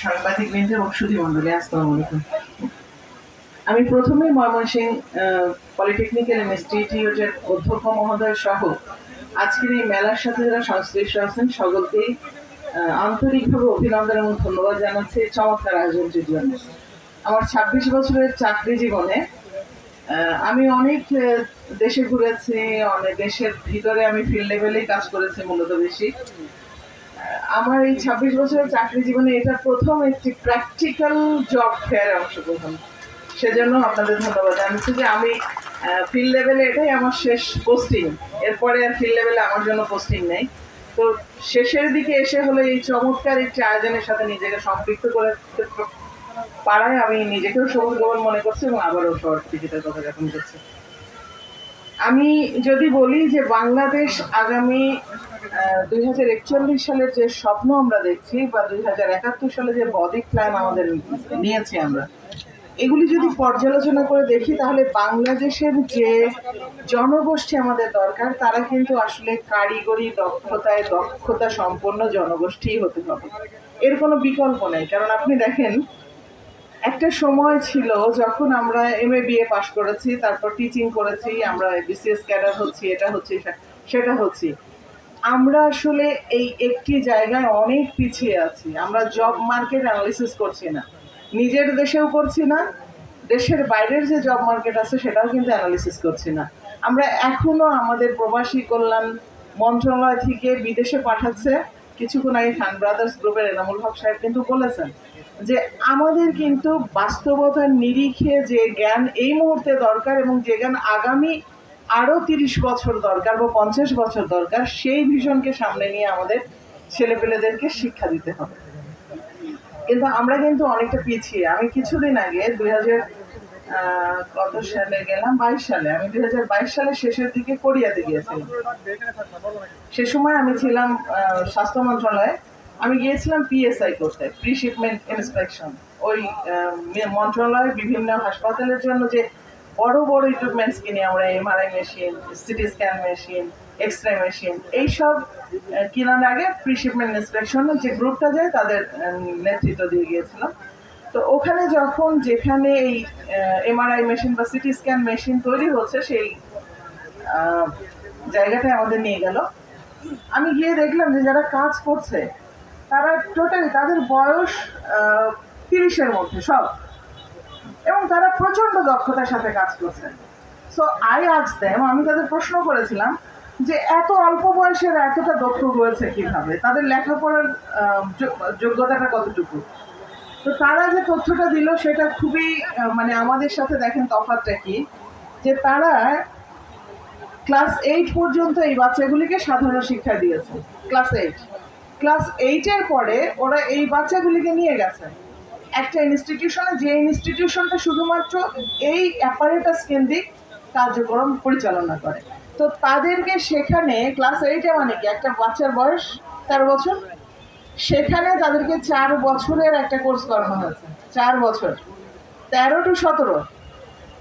সাংবাদিক বৃন্দ এবং আসসালামু আলাইকুম আমি প্রথমেই ময়মনসিং পলিটেকনিক্যাল ইনস্টিটিউটের অধ্যক্ষ মহোদয় সহ আজকের এই মেলার সাথে যারা সংশ্লিষ্ট আছেন সকলকেই আন্তরিকভাবে অভিনন্দন এবং ধন্যবাদ জানাচ্ছি চমৎকার আয়োজনটির জন্য। আমার ছাব্বিশ বছরের চাকরি জীবনে আমি অনেক দেশে ঘুরেছি, অনেক দেশের ভিতরে আমি ফিল্ড লেভেলেই কাজ করেছি মূলত বেশি। আমার এই ছাব্বিশ বছরের চাকরি জীবনে এটা প্রথম একটি প্র্যাকটিক্যাল জব ফেয়ারে অংশগ্রহণ। সেজন্য আপনাদের ধন্যবাদ। জানাচ্ছি যে আমি ফিল্ড লেভেলে এটাই আমার শেষ পোস্টিং এরপরে আর ফিল্ড লেভেলে আমার জন্য পোস্টিং নেই। তো শেষের দিকে এসে হলো এই চমৎকার একটি আয়োজনের সাথে নিজেকে সম্পৃক্ত করে পাড়ায় আমি নিজেকেও সৌভাগ্যবান মনে করছি এবং আবারও সহযোগিতার কথা জ্ঞাপন করছি। আমি যদি বলি যে বাংলাদেশ আগামী দুই হাজার একচল্লিশ সালের যে স্বপ্ন আমরা দেখছি বা দুই হাজার একাত্তর সালে যে বডি প্ল্যান আমাদের নিয়েছি আমরা, এগুলি যদি পর্যালোচনা করে দেখি, তাহলে বাংলাদেশের যে জনগোষ্ঠী আমাদের দরকার, তারা কিন্তু আসলে কারিগরি দক্ষতায় দক্ষতা সম্পন্ন জনগোষ্ঠী হতে হবে। এর কোনো বিকল্প নেই। কারণ আপনি দেখেন একটা সময় ছিল যখন আমরা এম এ বিএ পাশ করেছি, তারপর টিচিং করেছি, আমরা বিসিএস ক্যাডার হচ্ছি, এটা হচ্ছে সেটা হচ্ছি। আমরা আসলে এই একটি জায়গায় অনেক পিছিয়ে আছি। আমরা জব মার্কেট অ্যানালিসিস করছি না। নিজের দেশেও করছি না, দেশের বাইরের যে জব মার্কেট আছে, সেটাও কিন্তু অ্যানালিসিস করছি না। আমরা এখনও আমাদের প্রবাসী কল্যাণ মন্ত্রণালয় থেকে বিদেশে পাঠাচ্ছে। কিছুক্ষণ আগে খান ব্রাদার্স গ্রুপের এনামুল হক সাহেব কিন্তু বলেছেন যে আমাদের কিন্তু বাস্তবতার নিরিখে যে জ্ঞান এই মুহূর্তে দরকার এবং যে জ্ঞান আগামী আরও তিরিশ বছর দরকার বা পঞ্চাশ বছর দরকার, সেই ভিশনকে সামনে নিয়ে আমাদের ছেলেপেলেদেরকে শিক্ষা দিতে হবে। কিন্তু আমরা কিন্তু অনেকটা পিছিয়ে। আমি কিছুদিন আগে দুই হাজার কত সালে গেলাম? বাইশ সালে। আমি দুই হাজার বাইশ সালের শেষের দিকে কোরিয়াতে গিয়েছিলাম। সে সময় আমি ছিলাম স্বাস্থ্য মন্ত্রণালয়ে। আমি গিয়েছিলাম পিএসআই করতে প্রি শিপমেন্ট ইন্সপেকশন ওই আহ, মন্ত্রণালয়ের বিভিন্ন হাসপাতালের জন্য যে বড় বড় ইকুইপমেন্টস কিনি আমরা MRI machine CT scan machine X ray machine এইসব কেনার আগে প্রি শিপমেন্ট ইন্সপেকশন যে গ্রুপটা যায় তাদের নেতৃত্ব দিয়ে গিয়েছিলাম। তো ওখানে যখন যেখানে এই এমআরআই মেশিন বা সিটি স্ক্যান মেশিন তৈরি হচ্ছে সেই জায়গাটায় আমাদের নিয়ে গেল। আমি গিয়ে দেখলাম যে যারা কাজ করছে তারা টোটালি তাদের বয়স তিরিশের মধ্যে সব। এবং তারা প্রচণ্ড দক্ষতার সাথে কাজ করছে সো আই আজ দেম আমি তাদের প্রশ্ন করেছিলাম যে এত অল্প বয়সের এতটা দক্ষ হয়েছে কীভাবে? তাদের লেখাপড়ার যোগ্যতাটা কতটুকু? তো তারা যে তথ্যটা দিল, সেটা খুবই মানে আমাদের সাথে দেখেন তফাৎটা কি? যে তারা ক্লাস এইট পর্যন্ত এই বাচ্চাগুলিকে সাধারণ শিক্ষা দিয়েছে। ক্লাস এইট ক্লাস এইটের পরে ওরা এই বাচ্চাগুলিকে নিয়ে গেছে। একটা ইনস্টিটিউশনে যে ইনস্টিটিউশনটা শুধুমাত্র এই অ্যাপারেটাস কেন্দ্রিক কার্যক্রম পরিচালনা করে। তো তাদেরকে সেখানে ক্লাস এইটে মানে কি? একটা বাচ্চার বয়স তেরো বছর। সেখানে তাদেরকে চার বছরের একটা কোর্স করানো হয়েছে। চার বছর। তেরো টু সতেরো।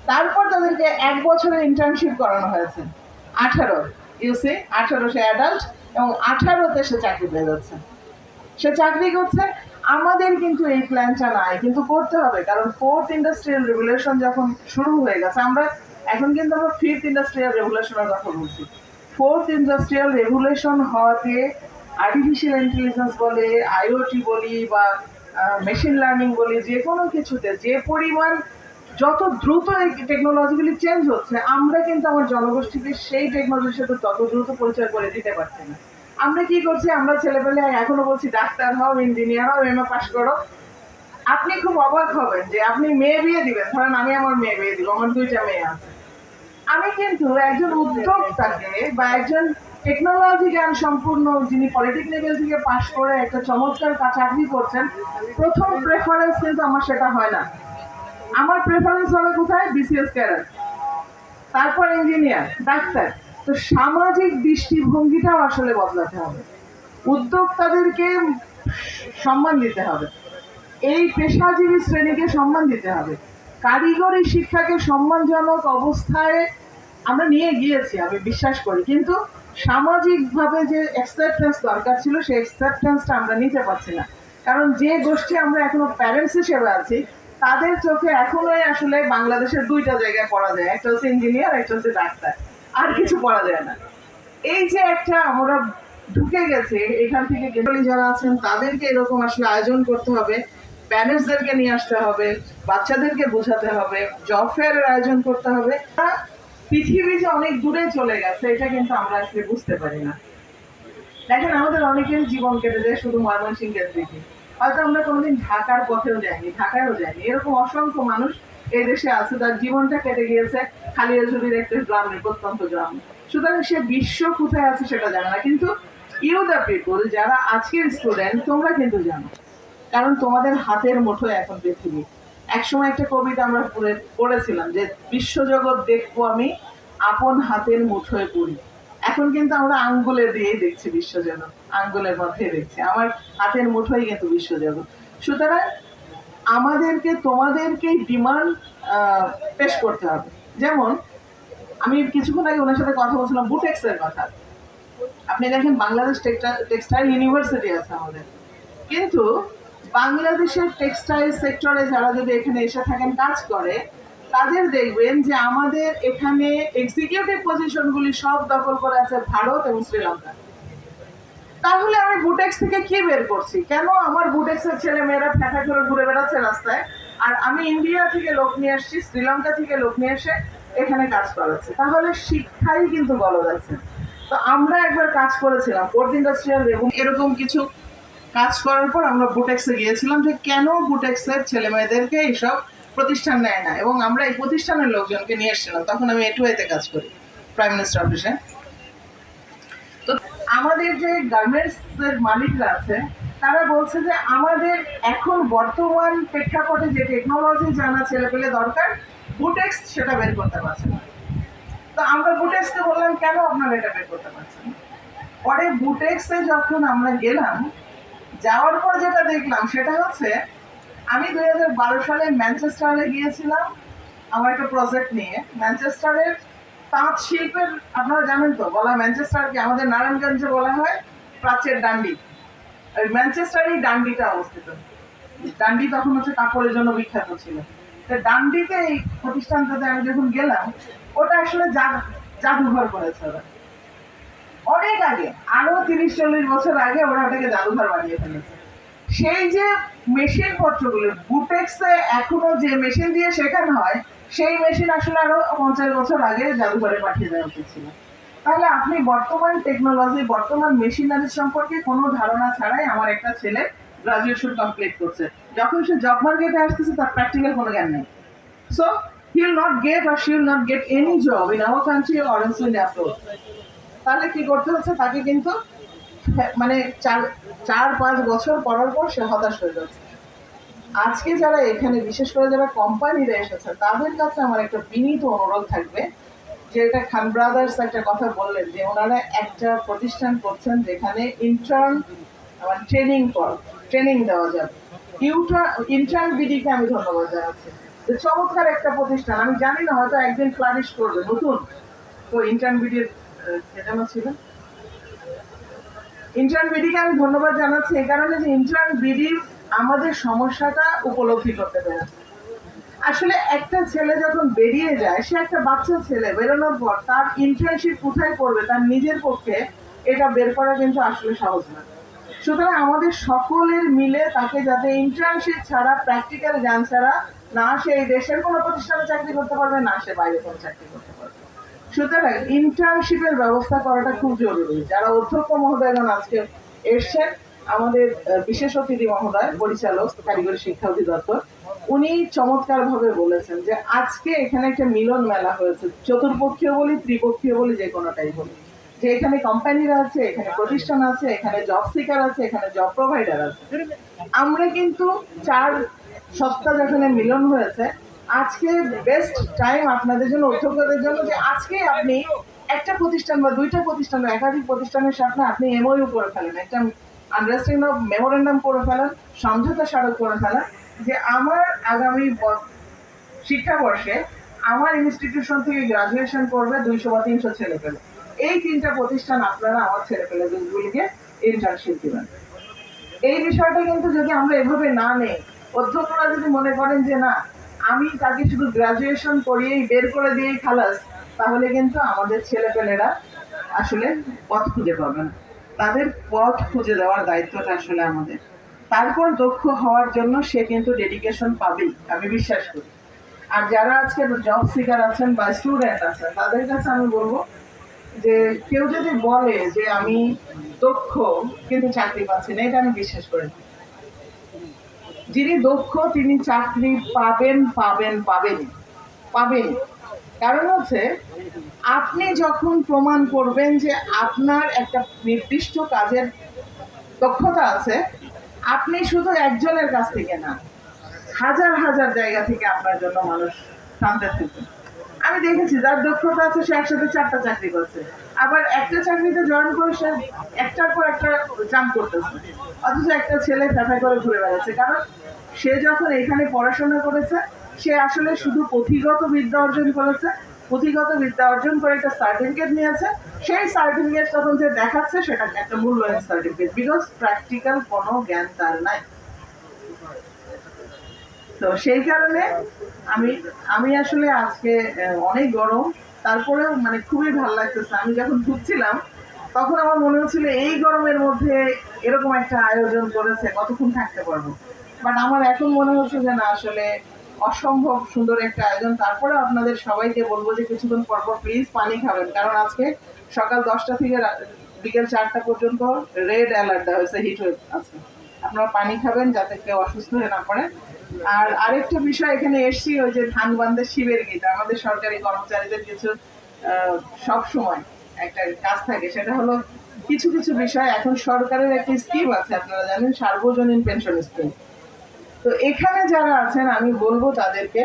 তারপর তাদেরকে এক বছরের ইন্টার্নশিপ করানো হয়েছে। আঠারো। ইউসি আঠারো সে অ্যাডাল্ট এবং আঠারোতে সে চাকরি পেয়ে যাচ্ছে। সে চাকরি করছে, আমাদের কিন্তু এই প্ল্যানটা নাই, কিন্তু করতে হবে, কারণ ফোর্থ ইন্ডাস্ট্রিয়াল রেগুলেশন যখন শুরু হয়ে গেছে, আমরা এখন কিন্তু আমরা ফিফথ ইন্ডাস্ট্রিয়াল রেগুলেশনের কথা বলছি। ফোর্থ ইন্ডাস্ট্রিয়াল রেগুলেশন হওয়াতে আর্টিফিশিয়াল ইন্টেলিজেন্স বলে আইওটি বলি বা মেশিন লার্নিং বলি যে কোনো কিছুতে যে পরিমাণ যত দ্রুত এই টেকনোলজিগুলি চেঞ্জ হচ্ছে, আমরা কিন্তু আমার জনগোষ্ঠীকে সেই টেকনোলজির সাথে তত দ্রুত পরিচয় করে দিতে পারছি না। আমরা কি করছি? আমরা ছেলেপেলে এখনও বলছি, ডাক্তার হও ইঞ্জিনিয়ার হও, এম এমএ পাস করো। আপনি খুব অবাক হবেন যে আপনি মেয়ে বিয়ে দিবেন। ধরেন আমি আমার মেয়ে বিয়ে দিব, আমার দুইটা মেয়ে আছে। আমি কিন্তু একজন উদ্যোক্তাকে বা একজন টেকনোলজি জ্ঞান সম্পূর্ণ যিনি পলিটেকনিক্যাল থেকে পাশ করে একটা চমৎকার চাকরি করছেন, প্রথম প্রেফারেন্স কিন্তু আমার সেটা হয় না। আমার প্রেফারেন্স হবে কোথায়? বিসিএস ক্যাডার তারপর ইঞ্জিনিয়ার ডাক্তার। তো সামাজিক দৃষ্টিভঙ্গিটাও আসলে বদলাতে হবে। উদ্যোক্তাদেরকে সম্মান দিতে হবে। এই পেশাজীবী শ্রেণীকে সম্মান দিতে হবে। কারিগরি শিক্ষাকে সম্মানজনক অবস্থায় আমরা নিয়ে গিয়েছি, আমি বিশ্বাস করি। কিন্তু সামাজিকভাবে যে অ্যাকসেপ্টেন্স দরকার ছিল, সেই অ্যাকসেপ্টেন্সটা আমরা নিতে পারছি না। কারণ যে গোষ্ঠী আমরা এখনও প্যারেন্টস হিসেবে আছি তাদের চোখে এখনোই আসলে বাংলাদেশের দুইটা জায়গায় পড়া যায়। একটা হচ্ছে ইঞ্জিনিয়ার একটা হচ্ছে ডাক্তার আর কিছু পড়া যায় না। এই যে একটা আমরা ঢুকে গেছে, এখান থেকে গেলি যারা আছেন, তাদেরকে এরকম আসলে আয়োজন করতে হবে। প্যারেন্টসদেরকে নিয়ে আসতে হবে, বাচ্চাদেরকে বোঝাতে হবে জব ফেয়ারের আয়োজন করতে হবে। পৃথিবী যে অনেক দূরে চলে গেছে, এটা কিন্তু আমরা আসলে বুঝতে পারি না। দেখেন, আমাদের অনেকের জীবন কেটে যায় শুধু ময়মনসিংহের দিকে। হয়তো আমরা কোনোদিন ঢাকার পথেও যাইনি, ঢাকায়ও যাইনি। এরকম অসংখ্য মানুষ এই দেশে আছে, তার জীবনটা কেটে গিয়েছে। খালিয়াজুরির একটা গ্রামে প্রত্যন্ত গ্রাম। সুতরাং সে বিশ্ব কোথায় আছে সেটা জানে না। কিন্তু ইউ দ্য পিপল যারা আজকের স্টুডেন্ট তোমরা কিন্তু জানো। কারণ তোমাদের হাতের মুঠোয় এখন পৃথিবী। একসময় একটা কবিতা আমরা পড়ে- পড়েছিলাম যে, বিশ্বজগৎ দেখব আমি, আপন হাতের মুঠোয় পড়ি। এখন কিন্তু আমরা আঙ্গুলে দিয়ে দেখছি বিশ্বজগৎ। আঙ্গুলের মধ্যে দেখছি। আমার হাতের মুঠোই কিন্তু বিশ্বজগৎ। সুতরাং আমাদেরকে তোমাদেরকে ডিমান্ড পেশ করতে হবে। যেমন, আমি কিছুক্ষণ আগে ওনার সাথে কথা বলছিলাম বুটেক্সের কথা। আপনি দেখেন বাংলাদেশ টেক্সটাইল ইউনিভার্সিটি আছে আমাদের। কিন্তু বাংলাদেশের টেক্সটাইল সেক্টরে যারা যদি এখানে এসে থাকেন, কাজ করে তাদের দেখবেন যে আমাদের এখানে এক্সিকিউটিভ পজিশনগুলি সব দখল করে আছে ভারত এবং শ্রীলঙ্কা। তাহলে আমি বুটেক্স থেকে কি বের করছি? কেন আমার বুটেক্সের ছেলে মেয়েরা ফেঁকা করে ঘুরে বেড়াচ্ছে রাস্তায়? আর আমি ইন্ডিয়া থেকে লোক নিয়ে আসছি, শ্রীলঙ্কা থেকে লোক নিয়ে এসে এখানে কাজ করাচ্ছে। তাহলে শিক্ষাই কিন্তু গলদ আছে। তো আমরা একবার কাজ করেছিলাম ফোর্থ ইন্ডাস্ট্রিয়াল এবং এরকম কিছু কাজ করার পর আমরা বুটেক্সে গিয়েছিলাম যে কেন বুটেক্সের ছেলে মেয়েদেরকে এইসব প্রতিষ্ঠান নেয় না। এবং আমরা এই প্রতিষ্ঠানের লোকজনকে নিয়ে এসেছিলাম। তখন আমি এটুয়াইতে কাজ করি প্রাইম মিনিস্টার অফিসে তো আমাদের যে গার্মেন্টস এর মালিকরা আছে, তারা বলছে যে আমাদের এখন বর্তমান প্রেক্ষাপটে যে টেকনোলজি জানা ছেলেপেলে দরকার বুটেক্স সেটা বের করতে পারছে না। তো আমরা বুটেক্সকে বললাম, কেন আপনারা এটা বের করতে পারছেন? পরে বুটেক্সে যখন আমরা গেলাম, যাওয়ার পর যেটা দেখলাম, সেটা হচ্ছে আমি দুই হাজার বারো সালে ম্যানচেস্টারে গিয়েছিলাম আমার একটা প্রজেক্ট নিয়ে। ম্যানচেস্টারের তাঁত শিল্পের, আপনারা জানেন তো, বলা ম্যানচেস্টারকে আমাদের নারায়ণগঞ্জে বলা হয় প্রাচ্যের ডান্ডি। ওই ম্যানচেস্টারেই ডান্ডিটা অবস্থিত। ডান্ডি তখন হচ্ছে কাপড়ের জন্য বিখ্যাত ছিল। তো ডান্ডিতে এই প্রতিষ্ঠানটাতে আমি যখন গেলাম, ওটা আসলে জাদ- জাদুঘর করেছে ওরা। অনেক আগে, আরও তিরিশ চল্লিশ বছর আগে ওরা ওটাকে জাদুঘর বানিয়ে ফেলেছে। সেই যে মেশিন পত্রগুলো বুটেক্সে এখনও যে মেশিন দিয়ে শেখানো হয়, সেই মেশিন আসলে আরও পঞ্চাশ বছর আগে জাদুঘরে পাঠিয়ে দেওয়া উচিত ছিল তাহলে আপনি বর্তমান টেকনোলজি বর্তমান মেশিনারি সম্পর্কে কোনো ধারণা ছাড়াই আমার একটা ছেলে গ্রাজুয়েশন কমপ্লিট করছে। যখন সে জব মার্কেটে আসতেছে, তার প্র্যাকটিক্যাল কোনো জ্ঞান নেই। So he will not get R will not get any job in our country or else in abroad তাহলে কি করতে হচ্ছে? তাকে কিন্তু মানে চার চার, পাঁচ বছর পরার পর সে হতাশ হয়ে যাচ্ছে। আজকে যারা এখানে, বিশেষ করে যারা কোম্পানিরা এসেছে, তাদের কাছে আমার একটা বিনীত অনুরোধ থাকবে, যে এটা খান ব্রাদার্স একটা কথা বললেন, যে ওনারা একটা প্রতিষ্ঠান করছেন যেখানে ইন্টার্ন আমার ট্রেনিং কর ট্রেনিং দেওয়া যাবে। ইন্টার্ন বিডিকে আমি ধন্যবাদ জানাচ্ছি। যে চমৎকার একটা প্রতিষ্ঠান, আমি জানি না হয়তো একদিন ফ্লারিশ করবে, নতুন। তো ইন্টার্ন বিডির কে যেন ছিল ইন্টার্ন বিডিকে আমি ধন্যবাদ জানাচ্ছি এই কারণে যে ইন্টার্ন বিডি আমাদের সমস্যাটা উপলব্ধি করতে পেরেছে। আসলে একটা ছেলে যখন বেরিয়ে যায়, সে একটা বাচ্চা ছেলে বেরোনোর পর তার ইন্টার্নশিপ কোথায় করবে, তার নিজের পক্ষে এটা বের করা কিন্তু আসলে সহজ না। সুতরাং আমাদের সকলের মিলে তাকে যাতে ইন্টার্নশিপ ছাড়া প্র্যাকটিক্যাল জ্ঞান ছাড়া না সে এই দেশের কোনো প্রতিষ্ঠানে চাকরি করতে পারবে, না সে বাইরে কোনো চাকরি করতে পারবে। সুতরাং ইন্টার্নশিপের ব্যবস্থা করাটা খুব জরুরি। যারা অধ্যক্ষ মহোদয়গণ আজকে এসছেন আমাদের বিশেষ অতিথি মহোদয়, পরিচালক, কারিগরি শিক্ষা অধিদপ্তর। উনি চমৎকার ভাবে বলেছেন যে, আজকে এখানে একটা মিলন মেলা হয়েছে। চতুর্পক্ষীয় বলি, ত্রিপক্ষীয় বলি, যে কোনোটাই বলি। যে এখানে কোম্পানিরা আছে, এখানে প্রতিষ্ঠান আছে, এখানে জব সিকার আছে, এখানে জব প্রোভাইডার আছে। আমরা কিন্তু চার সপ্তাহ যেখানে মিলন হয়েছে আজকে বেস্ট টাইম আপনাদের জন্য অধ্যক্ষদের জন্য যে আজকে আপনি একটা প্রতিষ্ঠান বা দুইটা প্রতিষ্ঠান বা একাধিক প্রতিষ্ঠানের সাথে আপনি এমওইউ করে ফেলেন। একটা আন্ডারস্ট্যান্ডিং অফ মেমোরেন্ডাম করে ফেলেন, সমঝোতা স্মারক করে ফেলেন যে আমার আগামী শিক্ষাবর্ষে আমার ইনস্টিটিউশন থেকে গ্রাজুয়েশন করবে দুইশো বা তিনশো ছেলে পেলে এই তিনটা প্রতিষ্ঠান আপনারা আমার ছেলে পেলেগুলিকে ইন্টার্নশিপ দেবেন। এই বিষয়টা কিন্তু যদি আমরা এভাবে না নেই, অধ্যক্ষরা যদি মনে করেন যে না আমি তাকে শুধু গ্রাজুয়েশন করিয়েই বের করে দিয়েই খালাস, তাহলে কিন্তু আমাদের ছেলেপেলেরা আসলে পথ খুঁজে পাবে না। তাদের পথ খুঁজে দেওয়ার দায়িত্বটা আসলে আমাদের। তারপর দক্ষ হওয়ার জন্য সে কিন্তু ডেডিকেশন পাবেই, আমি বিশ্বাস করি। আর যারা আজকে জব সিকার আছেন বা স্টুডেন্ট আছেন, তাদের কাছে আমি বলব যে কেউ যদি বলে যে আমি দক্ষ, কিন্তু চাকরি পাচ্ছি না, এটা আমি বিশ্বাস করি। যিনি দক্ষ, তিনি চাকরি পাবেন পাবেন পাবেন পাবেন। কারণ হচ্ছে, আপনি যখন প্রমাণ করবেন যে আপনার একটা নির্দিষ্ট কাজের দক্ষতা আছে, আপনি শুধু একজনের কাছ থেকে না, হাজার হাজার জায়গা থেকে আপনার জন্য মানুষ টানতে থাকে আমি দেখেছি, যার দক্ষতা আছে, সে একসাথে চারটা চাকরি করছে। আবার একটা চাকরিতে জয়েন করে সে একটার পর একটা জাম্প করতেছে। অথচ একটা ছেলে ফেফা করে ঘুরে বেড়াচ্ছে। কারণ সে যখন এখানে পড়াশোনা করেছে, সে আসলে শুধু পুঁথিগত বিদ্যা অর্জন করেছে, পুঁথিগত বিদ্যা অর্জন করে একটা সার্টিফিকেট নিয়েছে। সেই সার্টিফিকেট তখন যে দেখাচ্ছে, সেটা একটা মূল্যায়ন সার্টিফিকেট বিকজ প্র্যাকটিক্যাল কোনো জ্ঞান তার নাই। তো সেই কারণে আমি আমি আসলে আজকে অনেক গরম তারপরেও মানে খুবই ভালো লাগতেছে। আমি যখন ঢুকছিলাম তখন আমার মনে হচ্ছিল, এই গরমের মধ্যে এরকম একটা আয়োজন করেছে, কতক্ষণ থাকতে পারব? বাট আমার এখন মনে হচ্ছে যে, না, আসলে অসম্ভব সুন্দর একটা আয়োজন। তারপরে আপনাদের সবাইকে বলব যে, কিছুক্ষণ পর পর প্লিজ পানি খাবেন। কারণ আজকে সকাল দশটা থেকে বিকেল চারটা পর্যন্ত রেড অ্যালার্ট দেওয়া হয়েছে হিট হয়ে আছে। আপনারা পানি খাবেন যাতে কেউ অসুস্থ হয়ে না পড়ে। আর আরেকটা বিষয় এখানে এসছি, ওই যে ধান বান্ধের শিবের গীত। আমাদের সরকারি কর্মচারীদের কিছু সব সময় একটা কাজ থাকে। সেটা হলো কিছু কিছু বিষয়, এখন সরকারের একটা স্কিম আছে, আপনারা জানেন, সার্বজনীন পেনশন স্কিম। তো এখানে যারা আছেন, আমি বলব তাদেরকে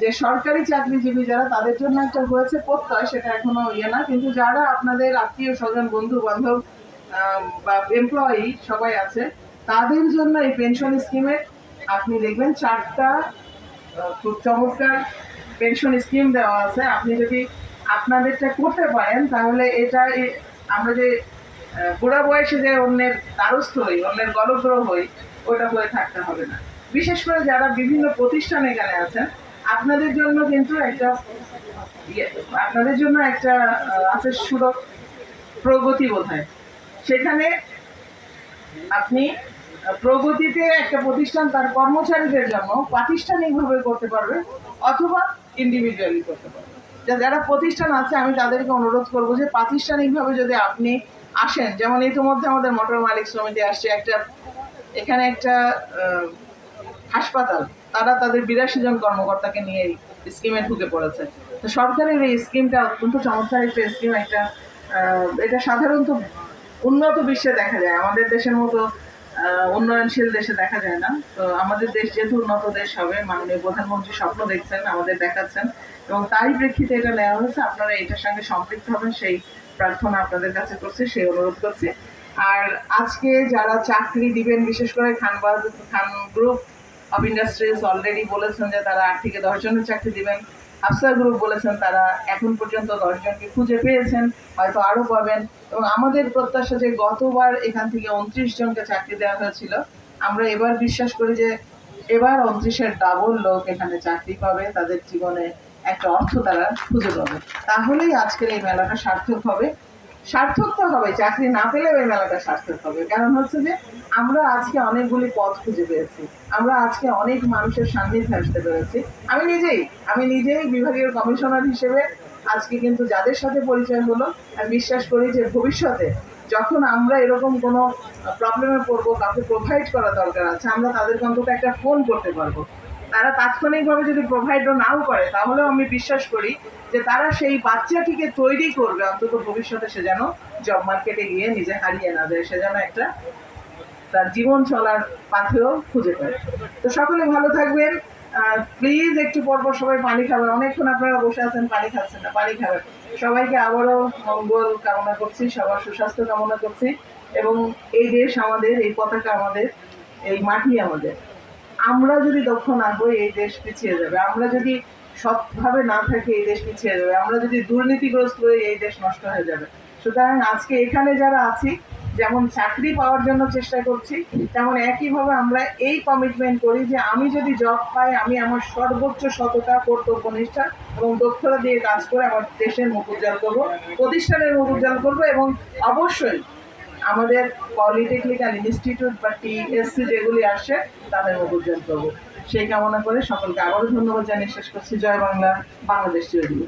যে সরকারি চাকরিজীবী যারা, তাদের জন্য একটা হয়েছে প্রত্যয়, সেটা এখনও ইয়ে না। কিন্তু যারা আপনাদের আত্মীয় স্বজন বন্ধু বান্ধব বা এমপ্লয়ি সবাই আছে, তাদের জন্য এই পেনশন স্কিমে আপনি দেখবেন চারটা খুব চমৎকার পেনশন স্কিম দেওয়া আছে। আপনি যদি আপনাদেরটা করতে পারেন তাহলে এটা আমরা যে বুড়া বয়সে যে অন্যের দ্বারস্থ হই অন্যের গলগ্রহ হই ওটা হয়ে থাকতে হবে না। বিশেষ করে যারা বিভিন্ন প্রতিষ্ঠান এখানে আছেন আপনাদের জন্য কিন্তু একটা ইয়ে, আপনাদের জন্য একটা আছে সুরক প্রগতি বোধ সেখানে আপনি প্রগতিতে একটা প্রতিষ্ঠান তার কর্মচারীদের জন্য প্রাতিষ্ঠানিকভাবে করতে পারবে অথবা ইন্ডিভিজুয়ালি করতে পারবে। যারা প্রতিষ্ঠান আছে, আমি তাদেরকে অনুরোধ করব যে প্রাতিষ্ঠানিকভাবে যদি আপনি আসেন, যেমন ইতিমধ্যে আমাদের মোটর মালিক সমিতি আসছে, একটা এখানে একটা হাসপাতাল, তারা তাদের বিরাশি জন কর্মকর্তাকে নিয়ে স্কিমে ঢুকে পড়েছে। তো সরকারের এই স্কিমটা অত্যন্ত চমৎকার, একটা স্কিম একটা এটা সাধারণত উন্নত বিশ্বে দেখা যায়। আমাদের দেশের মতো উন্নয়নশীল দেশে দেখা যায় না। তো আমাদের দেশ যেহেতু উন্নত দেশ হবে, মাননীয় প্রধানমন্ত্রী স্বপ্ন দেখছেন, আমাদের দেখাচ্ছেন। এবং তারই প্রেক্ষিতে এটা নেওয়া হয়েছে। আপনারা এটার সঙ্গে সম্পৃক্ত হবেন, সেই প্রার্থনা আপনাদের কাছে করছি, সেই অনুরোধ করছি। আর আজকে যারা চাকরি দিবেন, বিশেষ করে খানবাজ Khan group of industries already বলেছেন যে তারা আট থেকে দশ জনের চাকরি দিবেন। আফসার গ্রুপ বলেছেন তারা এখন পর্যন্ত দশজনকে খুঁজে পেয়েছেন, হয়তো আরও পাবেন। এবং আমাদের প্রত্যাশা যে গতবার এখান থেকে উনত্রিশ জনকে চাকরি দেওয়া হয়েছিল, আমরা এবার বিশ্বাস করি যে এবার উনত্রিশের ডাবল লোক এখানে চাকরি পাবে, তাদের জীবনে একটা অর্থ তারা খুঁজে পাবে। তাহলেই আজকের এই মেলাটা সার্থক হবে। সার্থক তো হবে, চাকরি না পেলেও এই মেলাটা সার্থক হবে। কারণ হচ্ছে যে, আমরা আজকে অনেকগুলি পথ খুঁজে পেয়েছি। আমরা আজকে অনেক মানুষের সান্নিধ্যে আসতে পেরেছি। আমি নিজেই আমি নিজেই বিভাগীয় কমিশনার হিসেবে আজকে কিন্তু যাদের সাথে পরিচয় হলো, আমি বিশ্বাস করি যে ভবিষ্যতে যখন আমরা এরকম কোনো প্রবলেমে পড়ব, কাউকে প্রোভাইড করা দরকার আছে, আমরা তাদেরকে অন্তত একটা ফোন করতে পারব। তারা তাৎক্ষণিকভাবে যদি প্রোভাইডও নাও করে, তাহলেও আমি বিশ্বাস করি যে তারা সেই বাচ্চাটিকে তৈরি করবে। অন্তত ভবিষ্যতে সে যেন জব মার্কেটে গিয়ে নিজে হারিয়ে না যায়, সে যেন একটা তার জীবন চলার পাথেও খুঁজে পায়। তো সকলে ভালো থাকবেন। প্লিজ একটু পরপর সবাই পানি খাবেন। অনেকক্ষণ আপনারা বসে আছেন, পানি খাচ্ছেন না, পানি খাবেন। সবাইকে আবারও মঙ্গল কামনা করছি, সবার সুস্বাস্থ্য কামনা করছি। এবং এই দেশ আমাদের, এই পতাকা আমাদের, এই মাটি আমাদের। আমরা যদি দক্ষ না হই, এই দেশ পিছিয়ে যাবে। আমরা যদি সৎভাবে না থাকি, এই দেশ পিছিয়ে যাবে। আমরা যদি দুর্নীতিগ্রস্ত হই, এই দেশ নষ্ট হয়ে যাবে। সুতরাং আজকে এখানে যারা আছি, যেমন চাকরি পাওয়ার জন্য চেষ্টা করছি, তেমন একইভাবে আমরা এই কমিটমেন্ট করি যে আমি যদি জব পাই, আমি আমার সর্বোচ্চ সততা, কর্তব্য, নিষ্ঠা এবং দক্ষতা দিয়ে কাজ করে আমার দেশের মুখ উজ্জ্বল করব, প্রতিষ্ঠানের মুখ উজ্জ্বল করব এবং অবশ্যই আমাদের পলিটেকনিক্যাল ইনস্টিটিউট বা টিএসসি যেগুলি আসে, তাদের উজ্জ্বল করব। সেই কামনা করে সকলকে আবারও ধন্যবাদ জানিয়ে শেষ করছি। জয় বাংলা, বাংলাদেশ চিরদিন